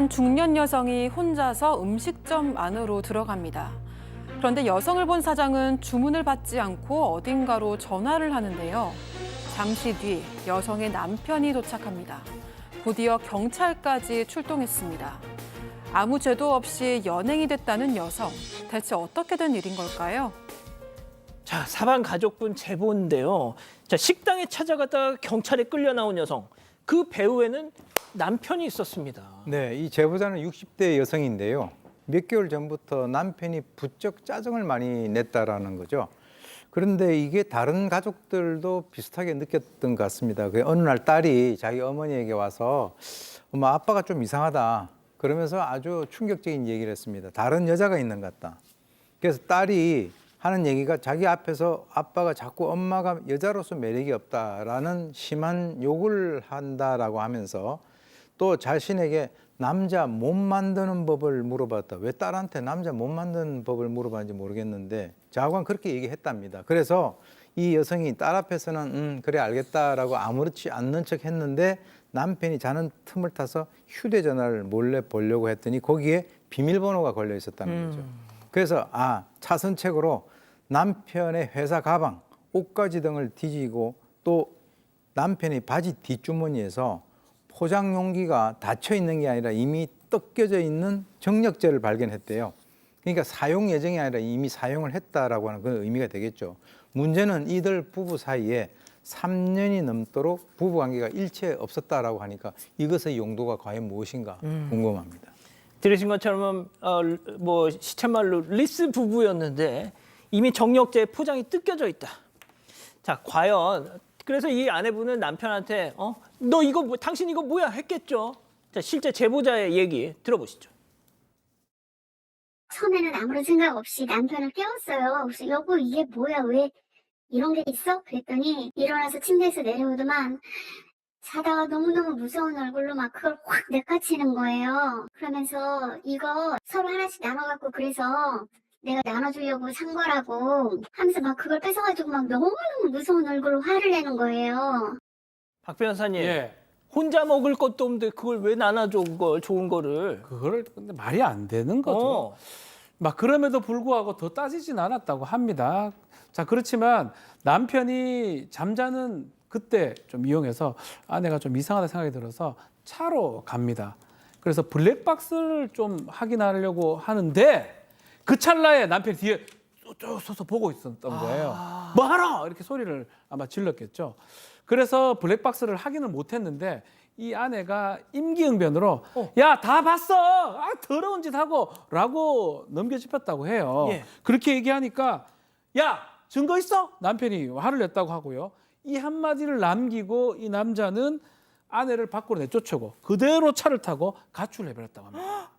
한 중년 여성이 혼자서 음식점 안으로 들어갑니다. 그런데 여성을 본 사장은 주문을 받지 않고 어딘가로 전화를 하는데요. 잠시 뒤 여성의 남편이 도착합니다. 곧이어 경찰까지 출동했습니다. 아무 죄도 없이 연행이 됐다는 여성. 대체 어떻게 된 일인 걸까요? 자, 사반 가족분 제보인데요. 자, 식당에 찾아가다가 경찰에 끌려 나온 여성. 그 배우에는 남편이 있었습니다. 네, 이 제보자는 60대 여성인데요. 몇 개월 전부터 남편이 부쩍 짜증을 많이 냈다라는 거죠. 그런데 이게 다른 가족들도 비슷하게 느꼈던 것 같습니다. 그 어느 날 딸이 자기 어머니에게 와서 엄마 아빠가 좀 이상하다. 그러면서 아주 충격적인 얘기를 했습니다. 다른 여자가 있는 것 같다. 그래서 딸이 하는 얘기가 자기 앞에서 아빠가 자꾸 엄마가 여자로서 매력이 없다라는 심한 욕을 한다라고 하면서 또 자신에게 남자 못 만드는 법을 물어봤다. 왜 딸한테 남자 못 만드는 법을 물어봤는지 모르겠는데 자관 그렇게 얘기했답니다. 그래서 이 여성이 딸 앞에서는 음 그래 알겠다라고 아무렇지 않는 척 했는데 남편이 자는 틈을 타서 휴대전화를 몰래 보려고 했더니 거기에 비밀번호가 걸려 있었다는 거죠. 그래서 아 차선책으로 남편의 회사 가방, 옷가지 등을 뒤지고 또 남편의 바지 뒷주머니에서 포장 용기가 닫혀 있는 게 아니라 이미 뜯겨져 있는 정력제를 발견했대요. 그러니까 사용 예정이 아니라 이미 사용을 했다라고 하는 그런 의미가 되겠죠. 문제는 이들 부부 사이에 3년이 넘도록 부부 관계가 일체 없었다라고 하니까 이것의 용도가 과연 무엇인가 궁금합니다. 들으신 것처럼 어, 뭐 시쳇말로 리스 부부였는데 이미 정력제 포장이 뜯겨져 있다. 자, 과연 그래서 이 아내분은 남편한테 어? 너 이거 뭐, 당신 이거 뭐야 했겠죠. 자, 실제 제보자의 얘기 들어보시죠. 처음에는 아무런 생각 없이 남편을 깨웠어요. 그래서 여보 이게 뭐야 왜 이런 게 있어? 그랬더니 일어나서 침대에서 내려오더만 자다가 너무너무 무서운 얼굴로 막 그걸 확 내까치는 거예요. 그러면서 이거 서로 하나씩 나눠갖고 그래서 내가 나눠주려고 산 거라고 하면서 막 그걸 뺏어가지고 막 너무너무 무서운 얼굴로 화를 내는 거예요. 박 변호사님. 예. 혼자 먹을 것도 없는데 그걸 왜 나눠줘 그걸 좋은 거를. 그거를 근데 말이 안 되는 거죠. 어. 막 그럼에도 불구하고 더 따지진 않았다고 합니다. 자 그렇지만 남편이 잠자는 그때 좀 이용해서 아내가 좀 이상하다 생각이 들어서 차로 갑니다. 그래서 블랙박스를 좀 확인하려고 하는데 그 찰나에 남편이 뒤에 쭉 서서 보고 있었던 거예요. 뭐 하러 이렇게 소리를 아마 질렀겠죠. 그래서 블랙박스를 확인을 못했는데 이 아내가 임기응변으로 야 다 봤어 아 더러운 짓 하고라고 넘겨짚었다고 해요. 예. 그렇게 얘기하니까 야 증거 있어 남편이 화를 냈다고 하고요. 이 한마디를 남기고 이 남자는 아내를 밖으로 내쫓고 그대로 차를 타고 가출을 해버렸다고 합니다.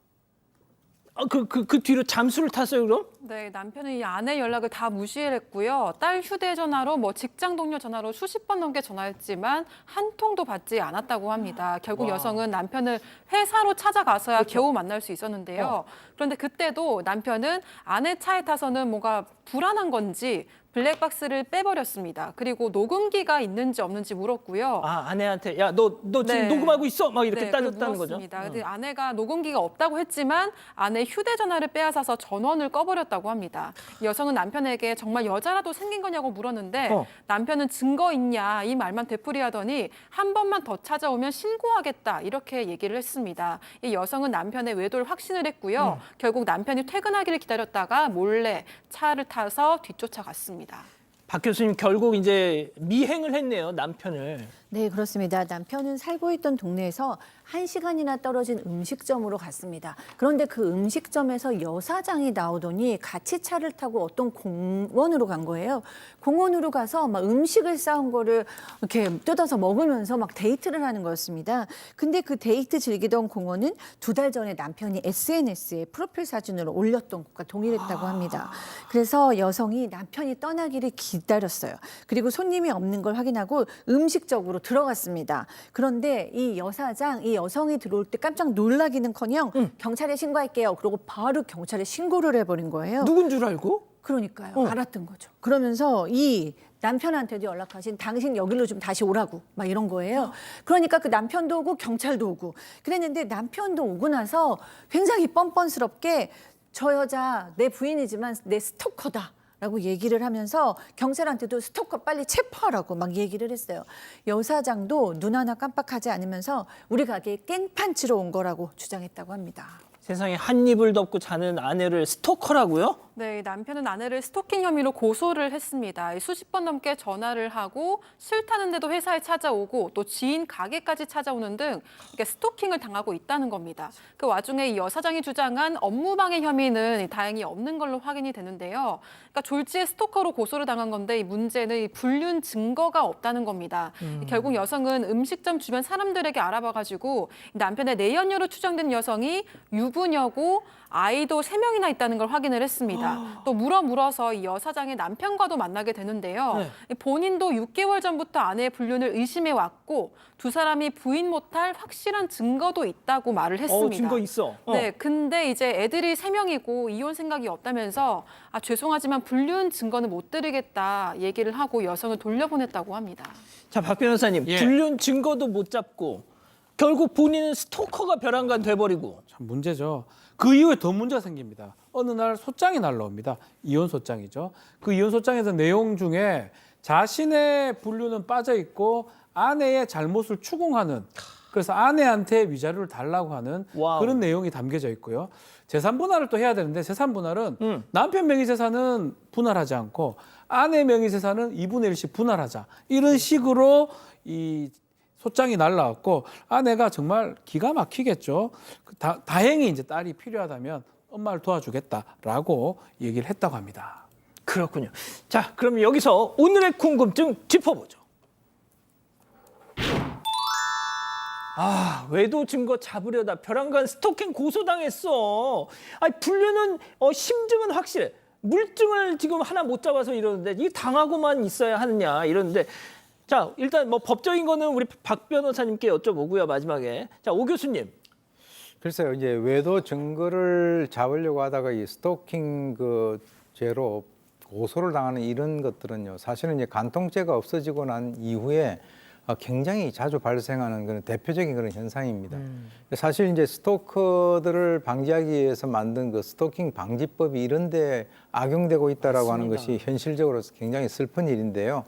아, 그, 그, 그 뒤로 잠수를 탔어요 그럼? 네, 남편은 이 아내 연락을 다 무시했고요. 딸 휴대전화로 뭐 직장 동료 전화로 수십 번 넘게 전화했지만 한 통도 받지 않았다고 합니다. 결국 와. 여성은 남편을 회사로 찾아가서야 겨우 만날 수 있었는데요. 그런데 그때도 남편은 아내 차에 타서는 뭔가 불안한 건지 블랙박스를 빼버렸습니다. 그리고 녹음기가 있는지 없는지 물었고요. 아 아내한테 야 너 너 지금 네. 녹음하고 있어 막 이렇게 네, 따졌다는 거죠. 물었습니다. 근데 아내가 녹음기가 없다고 했지만 아내 휴대전화를 빼앗아서 전원을 꺼버렸다고 합니다. 이 여성은 남편에게 정말 여자라도 생긴 거냐고 물었는데 어. 남편은 증거 있냐 이 말만 되풀이하더니 한 번만 더 찾아오면 신고하겠다 이렇게 얘기를 했습니다. 이 여성은 남편의 외도를 확신을 했고요. 음. 결국 남편이 퇴근하기를 기다렸다가 몰래 차를 타서 뒤쫓아갔습니다. 박 교수님 결국 이제 미행을 했네요 남편을. 네, 그렇습니다. 남편은 살고 있던 동네에서 한시간이나 떨어진 음식점으로 갔습니다. 그런데 그 음식점에서 여사장이 나오더니 같이 차를 타고 어떤 공원으로 간 거예요. 공원으로 가서 막 음식을 싸온 거를 이렇게 뜯어서 먹으면서 막 데이트를 하는 거였습니다. 근데 그 데이트 즐기던 공원은 두 달 전에 남편이 SNS에 프로필 사진으로 올렸던 것과 동일했다고 합니다. 그래서 여성이 남편이 떠나기를 기다렸어요. 그리고 손님이 없는 걸 확인하고 음식적으로 들어갔습니다. 그런데 이 여사장, 이 여성이 들어올 때 깜짝 놀라기는커녕 경찰에 신고할게요. 그러고 바로 경찰에 신고를 해버린 거예요. 누군 줄 알고? 그러니까요. 어. 알았던 거죠. 그러면서 이 남편한테도 연락하신 당신 여기로 좀 다시 오라고 막 이런 거예요. 그러니까 그 남편도 오고 경찰도 오고 그랬는데 남편도 오고 나서 굉장히 뻔뻔스럽게 저 여자 내 부인이지만 내 스토커다. 라고 얘기를 하면서 경찰한테도 스토커 빨리 체포하라고 막 얘기를 했어요. 여사장도 눈 하나 깜빡하지 않으면서 우리 가게에 깽판 치러 온 거라고 주장했다고 합니다. 세상에 한 입을 덮고 자는 아내를 스토커라고요? 네, 남편은 아내를 스토킹 혐의로 고소를 했습니다. 수십 번 넘게 전화를 하고 싫다는데도 회사에 찾아오고 또 지인 가게까지 찾아오는 등 이렇게 스토킹을 당하고 있다는 겁니다. 그 와중에 이 여사장이 주장한 업무방해 혐의는 다행히 없는 걸로 확인이 되는데요. 그러니까 졸지에 스토커로 고소를 당한 건데 이 문제는 이 불륜 증거가 없다는 겁니다. 결국 여성은 음식점 주변 사람들에게 알아봐가지고 남편의 내연녀로 추정된 여성이 유 부녀고 아이도 세명이나 있다는 걸 확인을 했습니다. 또 물어 물어서 이 여사장의 남편과도 만나게 되는데요. 네. 이 본인도 6개월 전부터 아내의 불륜을 의심해 왔고 두 사람이 부인 못할 확실한 증거도 있다고 말을 했습니다. 어, 증거 있어. 어. 네, 근데 이제 애들이 세명이고 이혼 생각이 없다면서 아, 죄송하지만 불륜 증거는 못 드리겠다 얘기를 하고 여성을 돌려보냈다고 합니다. 자, 박 변호사님, 예. 불륜 증거도 못 잡고 결국 본인은 스토커가 벼랑간 돼버리고 참 문제죠. 그 이후에 더 문제가 생깁니다. 어느 날 소장이 날라옵니다. 이혼 소장이죠. 그 이혼 소장에서 내용 중에 자신의 분류는 빠져 있고 아내의 잘못을 추궁하는 그래서 아내한테 위자료를 달라고 하는 와우. 그런 내용이 담겨져 있고요. 재산 분할을 또 해야 되는데 재산 분할은 음. 남편 명의 재산은 분할하지 않고 아내 명의 재산은 2분의 1씩 분할하자. 이런 식으로 이 소장이 날라왔고 아내가 정말 기가 막히겠죠. 그 다, 다행히 이제 딸이 필요하다면 엄마를 도와주겠다라고 얘기를 했다고 합니다. 그렇군요. 자, 그럼 여기서 오늘의 궁금증 짚어보죠. 아, 외도 증거 잡으려다 벼랑간 스토킹 고소당했어. 아니, 불륜은 어, 심증은 확실해. 물증을 지금 하나 못 잡아서 이러는데 이 당하고만 있어야 하느냐 이러는데 자 일단 뭐 법적인 거는 우리 박 변호사님께 여쭤보고요 마지막에 자 오 교수님 글쎄요, 이제 외도 증거를 잡으려고 하다가 이 스토킹 그 죄로 고소를 당하는 이런 것들은요, 사실은 이제 간통죄가 없어지고 난 이후에 어, 굉장히 자주 발생하는 그런 대표적인 그런 현상입니다. 사실 이제 스토커들을 방지하기 위해서 만든 그 스토킹 방지법이 이런데 악용되고 있다라고 하는 것이 현실적으로 굉장히 슬픈 일인데요.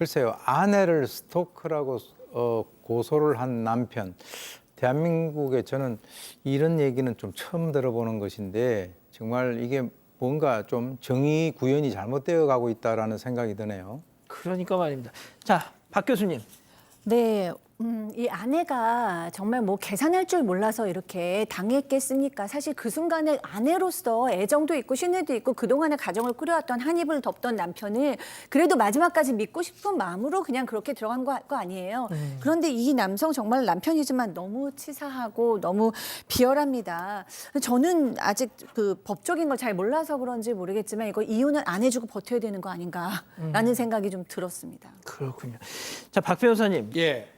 글쎄요, 아내를 스토커라고 어, 고소를 한 남편. 대한민국에 저는 이런 얘기는 좀 처음 들어보는 것인데 정말 이게 뭔가 좀 정의 구현이 잘못되어 가고 있다라는 생각이 드네요. 그러니까 말입니다. 자 박 교수님 네, 음, 이 아내가 정말 뭐 계산할 줄 몰라서 이렇게 당했겠습니까? 사실 그 순간에 아내로서 애정도 있고 신뢰도 있고 그동안의 가정을 꾸려왔던 한 입을 덮던 남편을 그래도 마지막까지 믿고 싶은 마음으로 그냥 그렇게 들어간 거, 거 아니에요. 그런데 이 남성 정말 남편이지만 너무 치사하고 너무 비열합니다. 저는 아직 그 법적인 걸 잘 몰라서 그런지 모르겠지만 이거 이혼은 안 해주고 버텨야 되는 거 아닌가라는 생각이 좀 들었습니다. 그렇군요. 자 박 변호사님 예.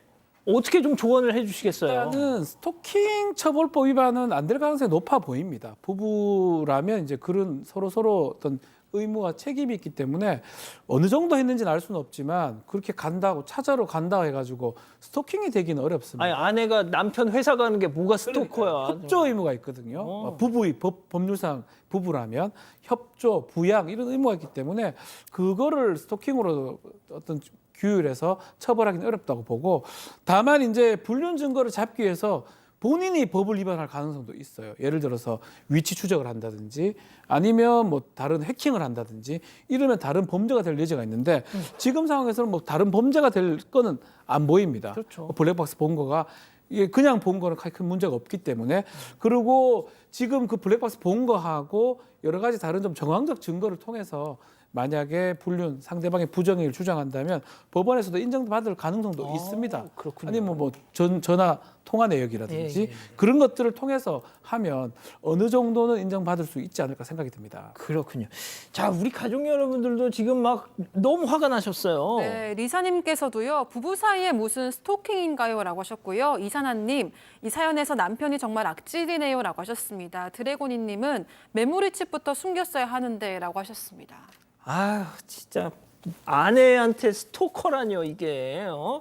어떻게 좀 조언을 해주시겠어요? 일단은 스토킹 처벌법 위반은 안 될 가능성이 높아 보입니다. 부부라면 이제 그런 서로 서로 어떤 의무와 책임이 있기 때문에 어느 정도 했는지는 알 수는 없지만 그렇게 간다고 찾아러 간다 해가지고 스토킹이 되기는 어렵습니다. 아니 아내가 남편 회사 가는 게 뭐가 스토커야? 협조 의무가 있거든요. 어. 부부의 법, 법률상 부부라면 협조, 부양 이런 의무가 있기 때문에 그거를 스토킹으로 어떤 규율해서 처벌하기는 어렵다고 보고 다만 이제 불륜 증거를 잡기 위해서 본인이 법을 위반할 가능성도 있어요. 예를 들어서 위치 추적을 한다든지 아니면 뭐 다른 해킹을 한다든지 이러면 다른 범죄가 될 여지가 있는데 지금 상황에서는 뭐 다른 범죄가 될 거는 안 보입니다. 그렇죠. 블랙박스 본 거가 이게 그냥 본 거는 큰 문제가 없기 때문에 그리고 지금 그 블랙박스 본 거하고 여러 가지 다른 좀 정황적 증거를 통해서 만약에 불륜 상대방의 부정행위를 주장한다면 법원에서도 인정받을 가능성도 아, 있습니다. 그렇군요. 아니면 뭐 전, 전화 통화 내역이라든지 예, 예, 예. 그런 것들을 통해서 하면 어느 정도는 인정받을 수 있지 않을까 생각이 듭니다. 그렇군요. 자 우리 가족 여러분들도 지금 막 너무 화가 나셨어요. 네, 리사님께서도요, 부부 사이에 무슨 스토킹인가요? 라고 하셨고요. 이산아님, 이 사연에서 남편이 정말 악질이네요. 라고 하셨습니다. 드래곤이님은 메모리 칩부터 숨겼어야 하는데 라고 하셨습니다. 아유 진짜 아내한테 스토커라뇨 이게. 어?